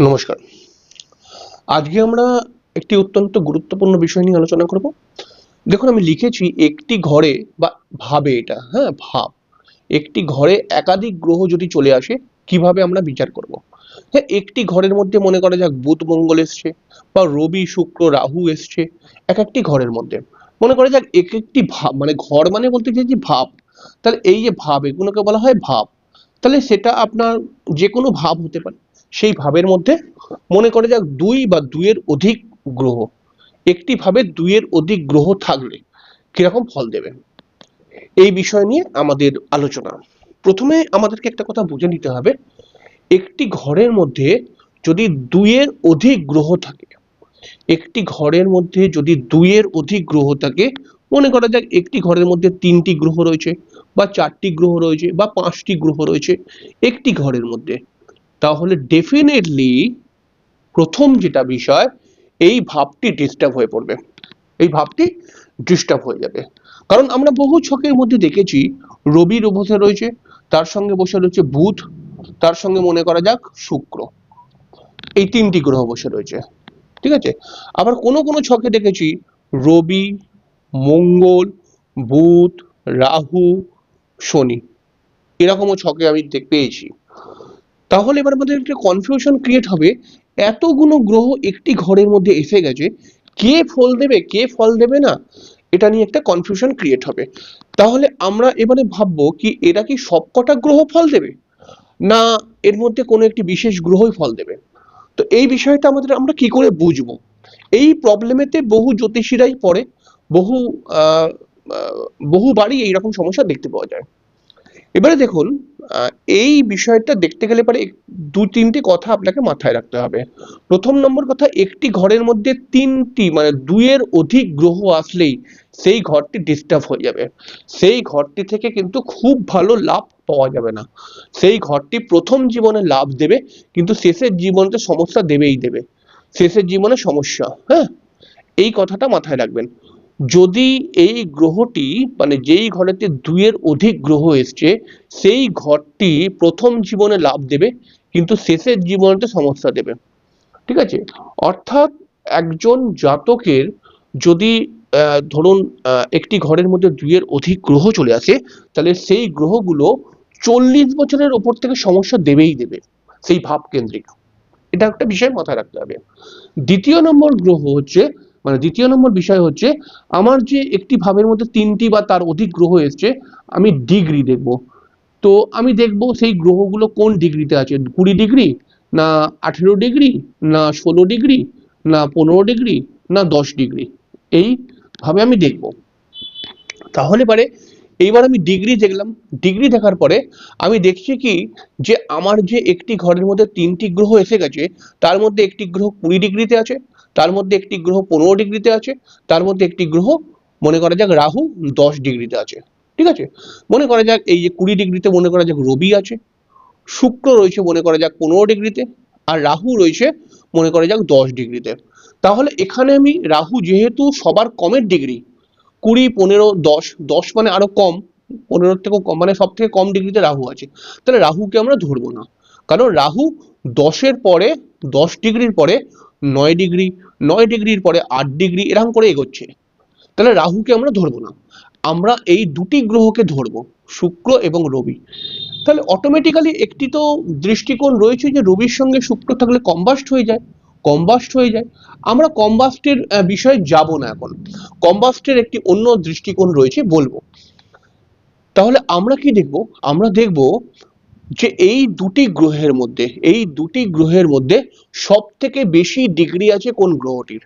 নমস্কার। আজকে আমরা একটি অত্যন্ত গুরুত্বপূর্ণ বিষয় নিয়ে আলোচনা করব। দেখুন, আমি লিখেছি একটি ঘরে বা ভাবে এটা হ্যাঁ ভাব। একটি ঘরে একাধিক গ্রহ যদি চলে আসে, কীভাবে আমরা বিচার করব? হ্যাঁ একটি ঘরের মধ্যে মনে করা যাক বুধ, মঙ্গল এসছে বা রবি, শুক্র, রাহু এসছে, এক একটি ঘরের মধ্যে। মনে করা যাক এক একটি ভাব মানে ঘর মানে বলতে চাইছি ভাব। তাহলে এই যে ভাব, এগুলোকে বলা হয় ভাব। তাহলে সেটা আপনার যে কোনো ভাব হতে পারে। সেই ভাবের মধ্যে মনে করে যাক দুই বা দুইয়ের অধিক গ্রহ, একটি ভাবে দুইয়ের অধিক গ্রহ থাকলে কীরকম ফল দেবে? এই বিষয় নিয়ে আমাদের আলোচনা। প্রথমে আমাদেরকে একটা কথা বুঝে নিতে হবে, একটি ঘরের মধ্যে যদি দুইয়ের অধিক গ্রহ থাকে, একটি ঘরের মধ্যে যদি দুইয়ের অধিক গ্রহ থাকে, মনে করা যাক একটি ঘরের মধ্যে তিনটি গ্রহ রয়েছে বা চারটি গ্রহ রয়েছে বা পাঁচটি গ্রহ রয়েছে, একটি ঘরের মধ্যে তাহলে ডেফিনেটলি প্রথম যেটা বিষয়, এই ভাবটি ডিস্টার্ব হয়ে পড়বে। এই ভাবটি ডিস্টার্ব হয়ে যাবে। কারণ আমরা বহু ছকের মধ্যে দেখেছি রবির বসে রয়েছে, তার সঙ্গে বসে রয়েছে বুধ, তার সঙ্গে মনে করা যাক শুক্র। এই তিনটি গ্রহ বসে রয়েছে। ঠিক আছে? আবার কোনো কোনো ছকে দেখেছি, রবি, মঙ্গল, বুধ, রাহু, শনি। এরকমও ছকে আমি পেয়েছি। তাহলে এবার আমাদের একটা কনফিউশন ক্রিয়েট হবে। এতগুলো গ্রহ একটি ঘরের মধ্যে এসে গেছে, কে ফল দেবে, কে ফল দেবে না, এটা নিয়ে একটা কনফিউশন ক্রিয়েট হবে। তাহলে আমরা এবারে ভাববো কি এরা কি সবকটা গ্রহ ফল দেবে? না, এর মধ্যে কোনো একটি বিশেষ গ্রহই ফল দেবে। তো এই বিষয়টা আমাদের আমরা কি করে বুঝব? এই প্রবলেমেতে বহু জ্যোতিষীরাই পড়ে, বহু বহুবারই এইরকম সমস্যা দেখতে পাওয়া যায়। এবারে দেখুন এই বিষয়টা দেখতে গেলে পরে দু তিনটি কথা আপনাকে মাথায় রাখতে হবে। প্রথম নম্বর কথা, একটি ঘরের মধ্যে তিনটি মানে দুইয়ের অধিক গ্রহ আসলেই সেই ঘরটি ডিস্টার্ব হয়ে যাবে। সেই ঘরটি থেকে কিন্তু খুব ভালো লাভ পাওয়া যাবে না। সেই ঘরটি প্রথম জীবনে লাভ দেবে, কিন্তু শেষের জীবনে সমস্যা দেবেই দেবে। শেষের জীবনে সমস্যা হ্যাঁ? এই কথাটা মাথায় রাখবেন। যদি এই গ্রহটি মানে যেই ঘরেতে দুইয়ের অধিক গ্রহ এসছে, সেই ঘরটি প্রথম জীবনে লাভ দেবে, কিন্তু শেষের জীবনেতে সমস্যা দেবে। ঠিক আছে? অর্থাৎ একজন জাতকের যদি ধরুন একটি ঘরের মধ্যে দুইয়ের অধিক গ্রহ চলে আসে, তাহলে সেই গ্রহগুলো চল্লিশ বছরের ওপর থেকে সমস্যা দেবেই দেবে, সেই ভাব কেন্দ্রিক এটা একটা বিষয় মাথায় রাখতে হবে। দ্বিতীয় নম্বর গ্রহ হচ্ছে মানে দ্বিতীয় নম্বর বিষয় হচ্ছে, আমার যে একটি ভাবের মধ্যে তিনটি বা তার অধিক গ্রহ এসছে, আমি ডিগ্রি দেখব। তো আমি দেখব সেই গ্রহগুলো কোন ডিগ্রিতে আছে? কুড়ি ডিগ্রি? না আঠেরো ডিগ্রি? না ষোলো ডিগ্রি? না পনেরো ডিগ্রি? না দশ ডিগ্রি? এইভাবে আমি দেখব। তাহলে পারে, এইবার আমি ডিগ্রি দেখলাম। ডিগ্রি দেখার পরে আমি দেখছি কি, যে আমার যে একটি ঘরের মধ্যে তিনটি গ্রহ এসে গেছে, তার মধ্যে একটি গ্রহ কুড়ি ডিগ্রিতে আছে তার মধ্যে একটি গ্রহ পনেরো ডিগ্রিতে আছে, তার মধ্যে একটি গ্রহ মনে করা যাক রাহু দশ ডিগ্রিতে আছে, ঠিক আছে? মনে করা যাক এই যে কুড়ি ডিগ্রিতে মনে করা যাক রবি আছে, শুক্র রয়েছে মনে করা যাক পনেরো ডিগ্রিতে, আর রাহু রয়েছে মনে করা যাক দশ ডিগ্রিতে। তাহলে এখানে আমি রাহু যেহেতু সবার কমের ডিগ্রি, কুড়ি, পনেরো, দশ দশ মানে আরও কম, পনেরোর থেকেও কম মানে সব থেকে কম ডিগ্রিতে রাহু আছে, তাহলে রাহুকে আমরা ধরবো না। কারণ রাহু দশের পরে, দশ ডিগ্রির পরে নয় ডিগ্রি, নয় ডিগ্রির পরে আট ডিগ্রি এরকম করে এগোচ্ছে। তাহলে রাহুকে আমরা ধরবো না। আমরা এই দুটি গ্রহকে ধরবো, শুক্র এবং রবি। তাহলে অটোমেটিক্যালি একটি তো দৃষ্টিকোণ রয়েছে যে রবির সঙ্গে শুক্র থাকলে কম্বাস্ট হয়ে যায় কম্বাস্ট হয়ে যায়। আমরা কম্বাস্টের বিষয়ে যাব না এখন। কম্বাস্টের একটি অন্য দৃষ্টিকোণ রয়েছে বলব। তাহলে আমরা কি দেখব? আমরা দেখব যে এই দুটি গ্রহের মধ্যে, এই দুটি গ্রহের মধ্যে সব থেকে বেশি ডিগ্রি আছে কোন গ্রহটির?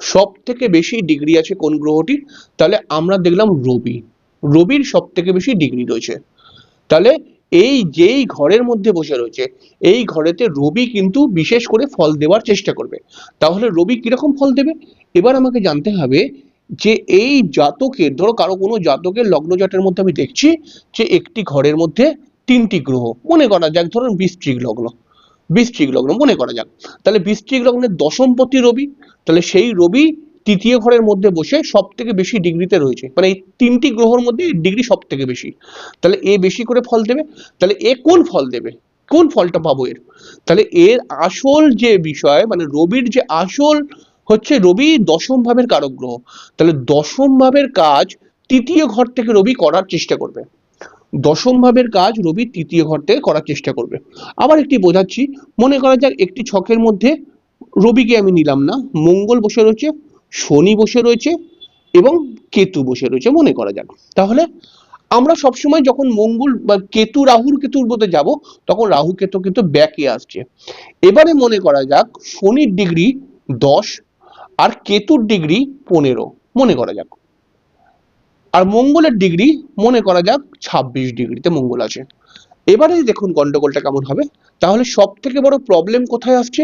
সব থেকে বেশি ডিগ্রি আছে কোন গ্রহটির? তাহলে আমরা দেখলাম রবি। রবির সব থেকে বেশি ডিগ্রি রয়েছে। তাহলে এই যেই ঘরের মধ্যে বসে রয়েছে, এই ঘরেতে রবি কিন্তু বিশেষ করে ফল দেওয়ার চেষ্টা করবে। তাহলে রবি কীরকম ফল দেবে? এবার আমাকে জানতে হবে যে এই জাতকের, ধরো কারও কোনো জাতকের লগ্ন জাতের মধ্যে আমি দেখছি যে একটি ঘরের মধ্যে তিনটি গ্রহ, মনে করা যাক, ধরুন বৃশ্চিক লগ্ন বৃশ্চিক লগ্ন, মনে করা যাক। তাহলে বৃশ্চিক লগ্নের দশমপতি রবি, তাহলে সেই রবি তৃতীয় ঘরের মধ্যে বসে সব থেকে বেশি ডিগ্রিতে রয়েছে। মানে এই তিনটি গ্রহর মধ্যে ডিগ্রি সব থেকে বেশি। তাহলে এ বেশি করে ফল দেবে, তাহলে এ কোন ফল দেবে? কোন ফলটা পাবো এর? তাহলে এর আসল যে বিষয় মানে রবির যে আসল হচ্ছে রবি দশম ভাবের কারক গ্রহ। তাহলে দশম ভাবের কাজ তৃতীয় ঘর থেকে রবি করার চেষ্টা করবে। দশম ভাবের কাজ রবি তৃতীয় ঘর থেকে করার চেষ্টা করবে। আবার একটি বোঝাচ্ছি, মনে করা যাক একটি ছকের মধ্যে রবিকে আমি নিলাম না, মঙ্গল বসে রয়েছে, শনি বসে রয়েছে এবং কেতু বসে রয়েছে, মনে করা যাক। তাহলে আমরা সবসময় যখন মঙ্গল বা কেতু, রাহুর কেতুর মধ্যে যাব, তখন রাহু কেতু কিন্তু ব্যাকে আসছে। এবারে মনে করা যাক, শনির ডিগ্রি দশ আর কেতুর ডিগ্রি পনেরো, মনে করা যাক। আর মঙ্গলের ডিগ্রি মনে করা যাক ছাব্বিশ ডিগ্রিতে মঙ্গল আছে। এবারে দেখুন গন্ডগোলটা কেমন হবে, তাহলে সব থেকে বড় প্রবলেম কোথায় আসছে?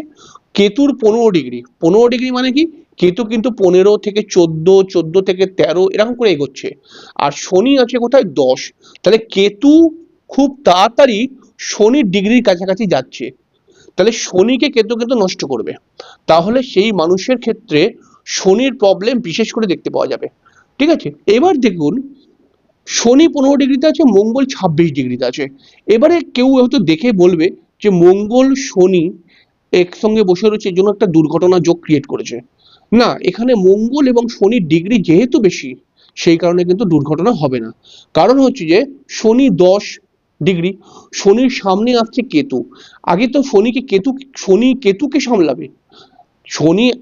কেতুর পনেরো ডিগ্রি পনেরো ডিগ্রি মানে কি? কেতু কিন্তু পনেরো থেকে চোদ্দ চোদ্দ থেকে তেরো এরকম করে এগোচ্ছে। আর শনি আছে কোথায়? দশ। তাহলে কেতু খুব তাড়াতাড়ি শনির ডিগ্রির কাছাকাছি যাচ্ছে। তাহলে শনিকে কেতু কিন্তু নষ্ট করবে। তাহলে সেই মানুষের ক্ষেত্রে শনির প্রবলেম বিশেষ করে দেখতে পাওয়া যাবে। ঠিক আছে? এবার দেখুন, শনি পনেরো ডিগ্রিতে আছে, মঙ্গল ছাব্বিশ ডিগ্রিতে আছে। এবারে কেউ হয়তো দেখে বলবে যে মঙ্গল শনি একসঙ্গে বসে রয়েছে এর জন্য একটা দুর্ঘটনা যোগ ক্রিয়েট করেছে। না, এখানে মঙ্গল এবং শনির ডিগ্রি যেহেতু বেশি, সেই কারণে কিন্তু দুর্ঘটনা হবে না। কারণ হচ্ছে যে, শনি দশ ডিগ্রি, শনির সামনে আসছে কেতু। আগে তো শনিকে কেতু, শনি কেতুকে সামলাবে। শনি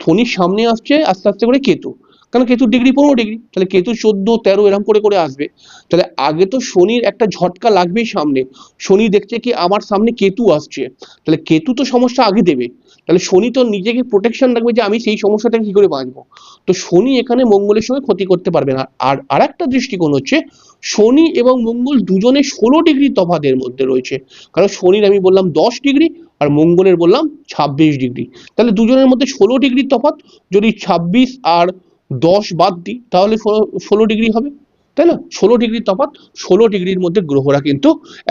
শনির সামনে আসছে আস্তে আস্তে করে কেতু। কারণ কেতুর ডিগ্রি পনেরো ডিগ্রি তাহলে কেতু চোদ্দ, তেরো এরকম করে করে আসবে। তাহলে আগে তো শনির একটা ঝটকা লাগবেই সামনে। শনি দেখছে কি আমার সামনে কেতু আসছে। তাহলে কেতু তো সমস্যা আগে দেবে। তাহলে শনি তো নিজেকে প্রোটেকশন রাখবে যে আমি সেই সমস্যা থেকে কি করে বাঁচবো। তো শনি এখানে মঙ্গলের সঙ্গে ক্ষতি করতে পারবে না। আর আর একটা দৃষ্টিকোণ হচ্ছে, শনি এবং মঙ্গল দুজনে ষোলো ডিগ্রি তফাতের মধ্যে রয়েছে। কারণ শনির আমি বললাম দশ ডিগ্রি আর মঙ্গলের বললাম ছাব্বিশ ডিগ্রি তাহলে দুজনের মধ্যে ষোলো ডিগ্রি তফাৎ। যদি ছাব্বিশ আর দশ বাদ দিই, তাহলে ষোলো ডিগ্রি হবে, তাই না? ষোলো ডিগ্রি তফাৎ, ষোলো ডিগ্রির মধ্যে গ্রহরা কিন্তু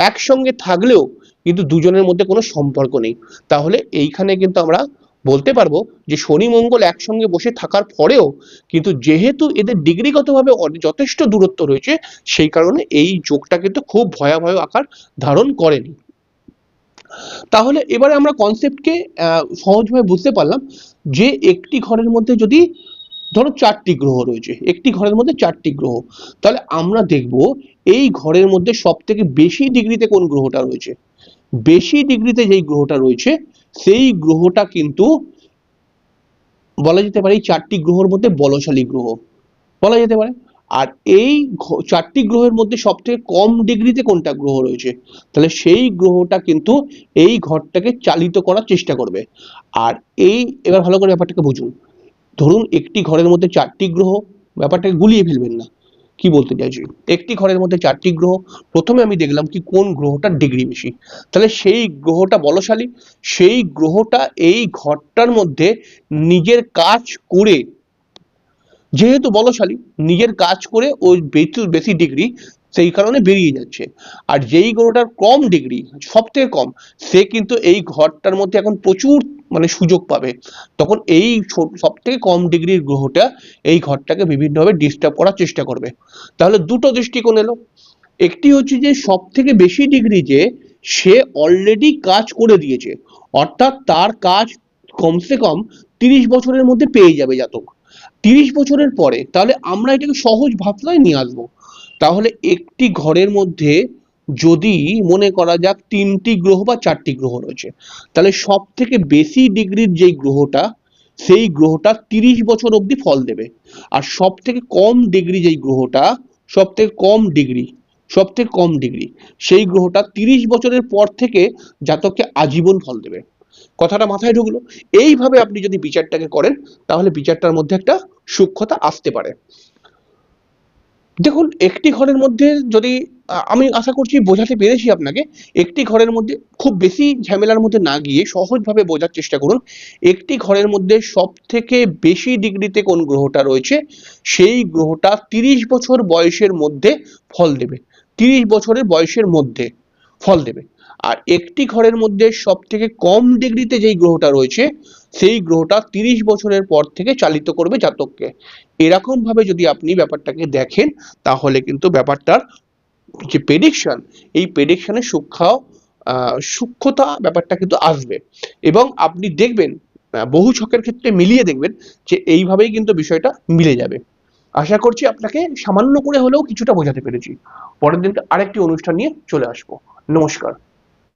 একসঙ্গে থাকলেও কিন্তু দুজনের মধ্যে কোনো সম্পর্ক নেই। তাহলে এইখানে কিন্তু আমরা বলতে পারব যে শনি, মঙ্গল একসঙ্গে বসে থাকার পরেও কিন্তু যেহেতু এদের ডিগ্রিগতভাবে যথেষ্ট দূরত্ব রয়েছে, সেই কারণে এই যোগটা কিন্তু খুব ভয়াবহ আকার ধারণ করেনি। তাহলে এবারে আমরা কনসেপ্টকে সহজভাবে বুঝতে পারলাম যে একটি ঘরের মধ্যে যদি ধরো চারটি গ্রহ রয়েছে, একটি ঘরের মধ্যে চারটি গ্রহ। তাহলে আমরা দেখব এই ঘরের মধ্যে সব থেকে বেশি ডিগ্রিতে কোন গ্রহটা রয়েছে। বেশি ডিগ্রিতে যেই গ্রহটা রয়েছে, সেই গ্রহটা কিন্তু বলা যেতে পারে এই চারটি গ্রহর মধ্যে বলশালী গ্রহ। বলা যেতে পারে। আর এই চারটি গ্রহের মধ্যে সব থেকে কম ডিগ্রিতে কোনটা গ্রহ রয়েছে? তাহলে সেই গ্রহটা কিন্তু এই ঘরটাকে চালিত করার চেষ্টা করবে। আর এই, এবার ভালো করে ব্যাপারটাকে বুঝুন। ধরুন একটি ঘরের মধ্যে চারটি গ্রহ, ব্যাপারটাকে গুলিয়ে ফেলবেন না। কি বলতে চাইছি? একটি ঘরের মধ্যে চারটি গ্রহ, প্রথমে আমি দেখলাম কি কোন গ্রহটার ডিগ্রি বেশি। তাহলে সেই গ্রহটা বলশালী, সেই গ্রহটা এই ঘরটার মধ্যে নিজের কাজ করে, যেহেতু বলশালী, নিজের কাজ করে ওই বেশি ডিগ্রি সেই কারণে বেরিয়ে যাচ্ছে। আর যেই গ্রহটার কম ডিগ্রি সব থেকে কম, সে কিন্তু এই ঘরটার মধ্যে এখন প্রচুর মানে সুযোগ পাবে। তখন এই সব থেকে কম ডিগ্রির গ্রহটা এই ঘরটাকে বিভিন্নভাবে ডিস্টার্ব করার চেষ্টা করবে। তাহলে দুটো দৃষ্টিকোণ এলো। একটি হচ্ছে যে সব থেকে বেশি ডিগ্রি যে, সে অলরেডি কাজ করে দিয়েছে। অর্থাৎ তার কাজ কমসে কম তিরিশ বছরের মধ্যে পেয়ে যাবে জাতক। তিরিশ বছরের পরে, তাহলে আমরা এটাকে সহজ ভাবনায় নিয়ে আসব। তাহলে একটি ঘরের মধ্যে যদি মনে করা যাক তিনটি গ্রহ বা চারটি গ্রহ রয়েছে, তাহলে সব থেকে বেশি ডিগ্রির যেই গ্রহটা, সেই গ্রহটা তিরিশ বছর অবধি ফল দেবে। আর সব থেকে কম ডিগ্রি যেই গ্রহটা সব থেকে কম ডিগ্রি সব থেকে কম ডিগ্রি, সেই গ্রহটা তিরিশ বছরের পর থেকে জাতককে আজীবন ফল দেবে। কথাটা মাথায় ঢুকলো। এইভাবে আপনি যদি বিচারটাকে করেন, তাহলে বিচারটার মধ্যে একটা সূক্ষ্মতা আসতে পারে। দেখুন, একটি ঘরের মধ্যে যদি আমি আশা করছি বোঝাতে পেরেছি আপনাকে, একটি ঘরের মধ্যে খুব বেশি ঝামেলার মধ্যে না গিয়ে সহজভাবে বোঝার চেষ্টা করুন। একটি ঘরের মধ্যে সব থেকে বেশি ডিগ্রিতে কোন গ্রহটা রয়েছে, সেই গ্রহটা তিরিশ বছর বয়সের মধ্যে ফল দেবে। তিরিশ বছরের বয়সের মধ্যে ফল দেবে। আর একটি ঘরের মধ্যে সব থেকে কম ডিগ্রিতে যেই গ্রহটা রয়েছে, সেই গ্রহটা তিরিশ বছরের পর থেকে চালিত করবে জাতককে। এরকম ভাবে যদি আপনি ব্যাপারটাকে দেখেন, তাহলে কিন্তু ব্যাপারটার যে প্রেডিকশন এই প্রেডিকশনের সূক্ষ্ম সূক্ষ্মতা ব্যাপারটা কিন্তু আসবে। এবং আপনি দেখবেন বহু ছকের ক্ষেত্রে মিলিয়ে দেখবেন যে এইভাবেই কিন্তু বিষয়টা মিলে যাবে। আশা করছি আপনাকে সামান্য করে হলেও কিছুটা বোঝাতে পেরেছি। পরের দিনকে আরেকটি অনুষ্ঠান নিয়ে চলে আসব। নমস্কার।